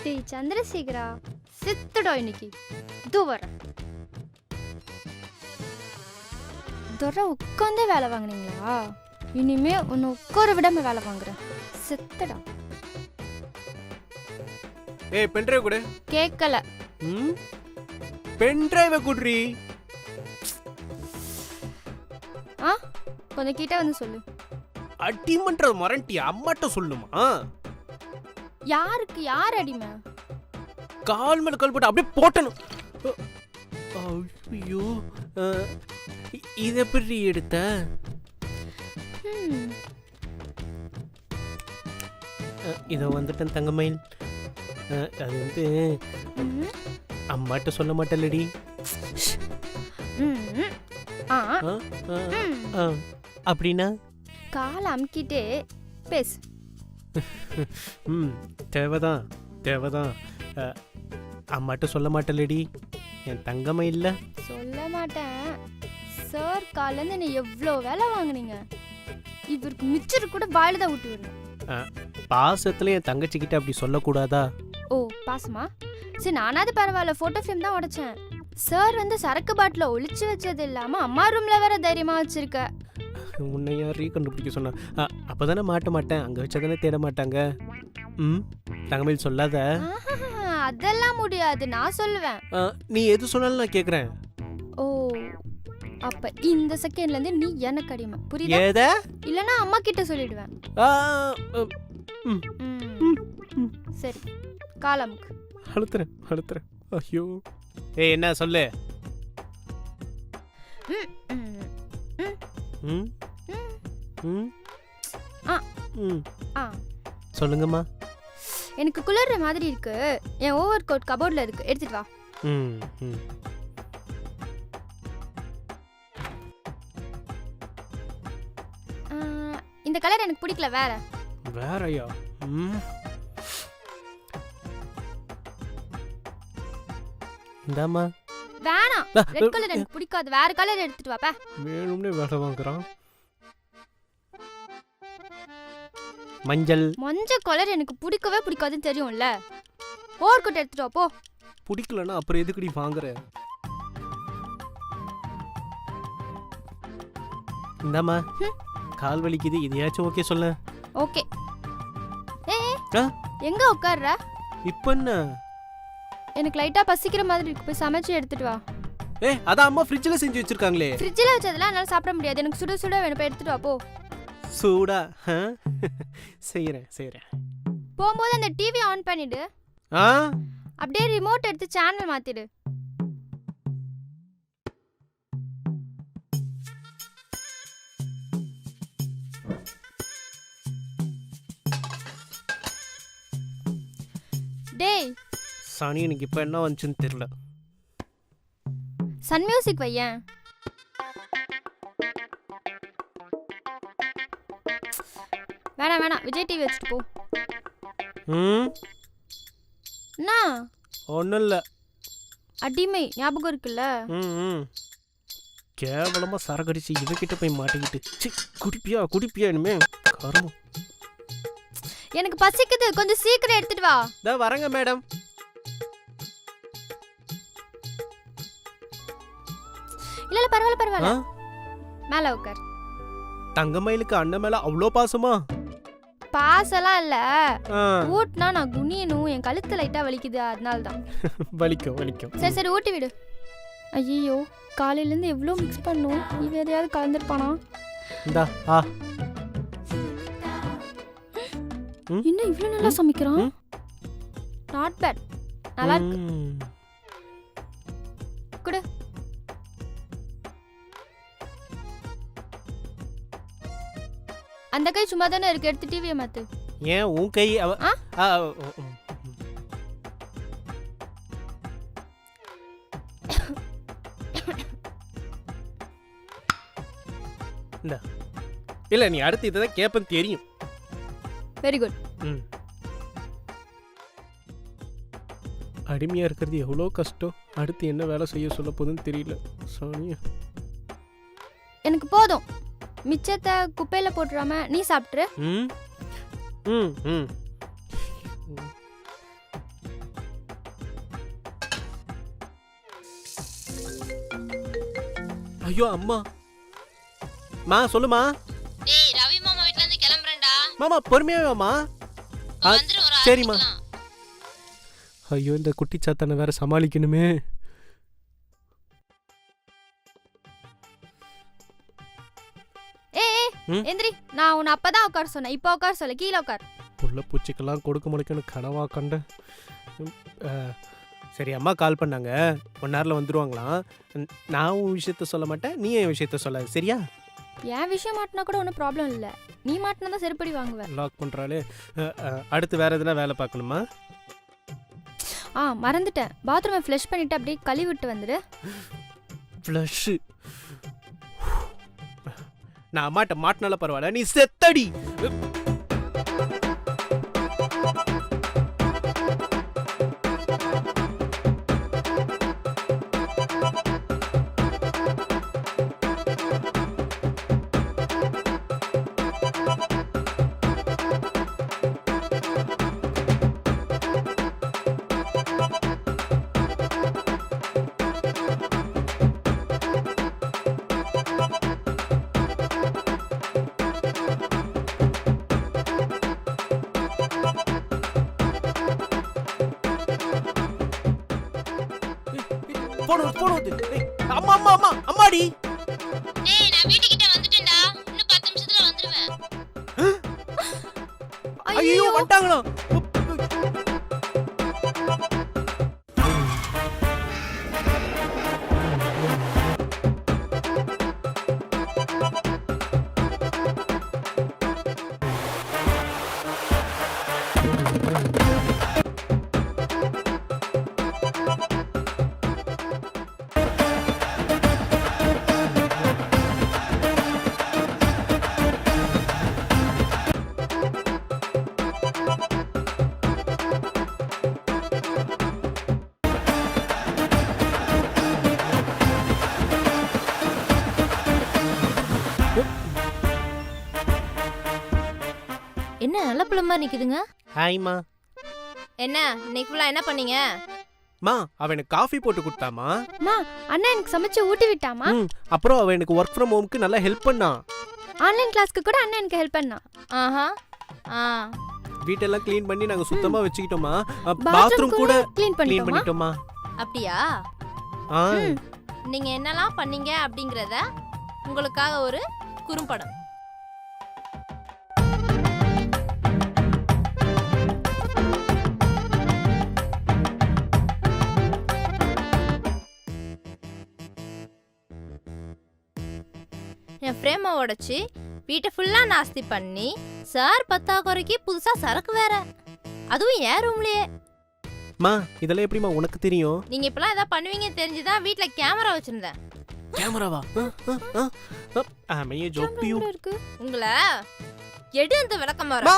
டேய் சந்திரசேகரா செத்துடா இன்னைக்கு இதோ வரேன் துறை உட்காந்தே வேலை வாங்குனீங்களா இனிமே உன்னை உட்கார விடாம வேலை வாங்குறேன் செத்துடா ஏய் பென்ட்ரைவ் கொடு கேட்கல ம் பென்ட்ரைவை குடுறி ஆ கொஞ்சம் கிட்ட வந்து சொல்லு அடிமன்ற மரண்டி அம்மாட்ட சொல்லுமா யாருக்கு? யார் அடிமை கால் மேல கால் போட்டு அப்படியே போட்டணும். ஐயோ இத எப்படி எடுத்த? இதோ வந்துட்டேன் தங்கமயில். அது வந்து அம்மாட்ட சொல்ல மாட்டேல்லடி. ம், ம். ஆ ஆ, ஆ, ம். ஆ. அப்படின்னா? கால் அமுக்கிட்டே பேசு. ம் தேவைதான் தேவைதான். அம்மாட்ட சொல்ல மாட்டேல்லடி என் தங்கமை இல்லை. சொல்ல மாட்டேன். சார் காலேருந்து நீ எவ்வளோ வேலை வாங்குனீங்க? இவருக்கு மிச்சர் கூட வாயில தான் ஊட்டி விடணும். பாசத்துல என் தங்கச்சிக்கிட்ட அப்படி சொல்லக்கூடாதா? ஓ பாசமா? சரி நானாவது பரவாயில்ல ஃபோட்டோ ஃப்ரேம் தான் உடைச்சேன். சார் வந்து சரக்கு பாட்டில் ஒளிச்சு வச்சது இல்லாம அம்மா ரூம்ல வேற தைரியமா வச்சிருக்க. உன்னை யார் ரீகண்டுபிடிக்க சொன்னா. அ, அப்பதானே மாட்ட மாட்டேன். அங்க வச்சதானே தேட மாட்டாங்க. ம்? தங்கமயில் சொல்லாத. அதெல்லாம் முடியாது. நான் சொல்லுவேன். நீ எது சொன்னாலும் நான் கேக்குறேன். ஓ அப்ப இந்த செகண்ட்ல இருந்து நீ எனக்கு அடிமை. புரியுதா? இல்லனா அம்மா கிட்ட சொல்லிடுவேன். சரி. காலமுக்கு. அழுத்துறேன் அழுத்துறேன். ஐயோ. ஏய் என்ன சொல்லு. ம், ம், ம், ஆ. ம். ஆ. சொல்லுங்கம்மா. எனக்கு குளிர்ற மாதிரி இருக்கு. என் ஓவர் கோட் கபோர்ட்ல இருக்கு. எடுத்துட்டு வா. ம் ம். இந்த கலர் எனக்கு பிடிக்கல வேற. வேறயா? ம். இந்தாம்மா. வேணாம். ரெட் கலர் எனக்கு பிடிக்காது. வேற கலர் எடுத்துட்டு வாப்பா வேணும்னே வேலை வாங்குறான். மஞ்சள். மஞ்ச கலர் எனக்கு பிடிக்கவே பிடிக்காதுன்னு தெரியும்ல. ஓவர் கோட் எடுத்துட்டு வா போ. பிடிக்கலன்னா அப்புறம் எதுக்குடி வாங்குற? இந்தாம்மா. ம். கால் வலிக்குது. இதையாச்சும் ஓகே சொல்ல. ஓகே ஏ ஆ? எங்க உட்கார்ற இப்போ என்ன? எனக்கு லைட்டா பசிக்கிற மாதிரி இருக்கு. போய் சமைச்சு எடுத்துட்டு வா. ஏ அதான் அம்மா ஃப்ரிட்ஜில் செஞ்சு வச்சிருக்காங்களே. ஃப்ரிட்ஜில் வச்சதெல்லாம் என்னால சாப்பிட முடியாது. எனக்கு சுட சுட வேணும். போய் எடுத்துட்டு வா போ. சூடா ஆ? செய்யறேன் செய்யறேன் போகும்போது அந்த டிவி ஆன் பண்ணிடு. ஆ? அப்படியே ரிமோட் எடுத்து சேனல் மாத்திடு. டேய். சனி எனக்கு இப்போ என்ன வந்துச்சுன்னு தெரியல. சன் மியூசிக் வையேன். வேணாம் வேணாம். விஜய் டிவி வச்சுட்டு போ. ம்? என்ன? ஒன்றும் இல்லை அடிமை ஞாபகம் இருக்குல்ல? ம் கேவலமாக சரக்கடிச்சு இவகிட்ட போய் மாட்டிக்கிட்டு. சி குடிப்பியா குடிப்பியா இனிமே? கருமம். எனக்கு பசிக்குது. கொஞ்சம் சீக்கிரம் எடுத்துட்டு வா. இதா வரேங்க மேடம். இல்ல இல்ல பரவாயில்ல பரவாயில்ல. மேல உட்கார் தங்கமயிலுக்கு அண்ணன் மேல அவ்வளோ பாசமா? பாசெல்லாம் இல்ல. ஊட்டினா நான் குனியணும். என் கழுத்து லைட்டா வலிக்குது. அதனால தான் வலிக்கும் வலிக்கும். சரி சரி ஊட்டி விடு. ஐயோ காலையில இருந்து எவ்வளோ மிக்ஸ் பண்ணும்? இவ எதையாவது கலந்துருப்பானா? இந்தா ஆ? இன்னும் இவ்வளோ நல்லா சமைக்கிறான்? நாட் பேட் நல்லா இருக்கு. அந்த கை சும்மா தானே இருக்கு எடுத்து டிவியை மாத்து ஏன் உன் கை அவ ஆ? ஆ. இந்தா. இல்ல நீ அடுத்து இதை தான் கேட்பேன் தெரியும் வெரி குட் ம். அடிமையா இருக்கிறது எவ்வளோ கஷ்டம் அடுத்து என்ன வேலை செய்ய சொல்ல போகுதுன்னு தெரியல சானியா எனக்கு போதும் மிச்சத்தை குப்பையில் போட்டுறாம நீ சாப்பிட்ரு ம். ம் ம். ஐயோ அம்மா. மா சொல்லுமா. டேய் ரவி மாமா வீட்ல இருந்து கிளம்பறேன்டா. மாமா பொறுமையா மாமா வந்துரு சரிம்மா. ஐயோ இந்த குட்டி சாத்தானை வேற சமாளிக்கணுமே. எந்திரி நான் உன்னை அப்பதான் உட்கார சொன்னேன். இப்போ உட்கார சொல்ல கீழே உட்கார். புள்ள பூச்சிக்கெல்லாம் கொடுக்க முடிக்கணும் கனவா கண்ட. சரி அம்மா கால் பண்ணாங்க. ஒன் ஹவரில் வந்துருவாங்களாம். ம், நான் உன் விஷயத்த சொல்ல மாட்டேன் நீ என் விஷயத்த சொல்ல சரியா? என் விஷயம் மாட்டினா கூட ஒன்றும் ப்ராப்ளம் இல்லை. நீ மாட்டினா தான் செருப்படி வாங்குவேன் லாக் பண்ணுறாளே அடுத்து வேற எதுனா வேலை பார்க்கணுமா? ஆ மறந்துட்டேன். பாத்ரூமை ஃப்ளஷ் பண்ணிட்டு அப்படியே கழுவி விட்டு வந்துடு ஃப்ளஷ்ஷு நான் அம்மாட்ட மாட்டினால பரவாயில்ல. நீ செத்தடி. ஐயோ வந்துட்டாங்களா என்ன நல்ல பிள்ளை நிக்குதுங்க? ஹாய்மா என்ன இன்னைக்கு ஃபுல்லா என்ன பண்ணீங்க? மா அவ எனக்கு காஃபி போட்டு கொடுத்தாமா அம்மா அண்ணா எனக்கு சமைச்சு ஊட்டி விட்டாமா ம்? அப்புறம் அவ எனக்கு ஒர்க் ஃப்ரம் ஹோம்க்கு நல்லா ஹெல்ப் பண்ணா. ஆன்லைன் கிளாஸ்க்கு கூட அண்ணன் எனக்கு ஹெல்ப் பண்ணா. ஆஹா ஆ. வீட்டெல்லாம் க்ளீன் பண்ணி நாங்க சுத்தமா வச்சுக்கிட்டோமா பாத்ரூம் பாத்ரூம் கூட க்ளீன் பண்ணிட்டோமா அப்படியா? ஆ. ம். நீங்க என்னலாம் பண்ணீங்க அப்படிங்கறத உங்களுக்காக ஒரு குறும்படம். என் ஃப்ரேமை உடைச்சி வீட்டை ஃபுல்லா நாஸ்தி பண்ணி சார் பத்தாக்குறைக்கு புதுசா சரக்கு வேற. அதுவும் என் ரூம்லயே மா இதெல்லாம் எப்படிமா உனக்கு தெரியும்? நீங்க இப்பெல்லாம் ஏதாவது பண்ணுவீங்க தெரிஞ்சுதான் வீட்ல கேமரா வச்சிருந்தேன். கேமராவா மே ஜோக் யூ இருக்கு? உங்களை எடு அந்த விளக்கம் மா!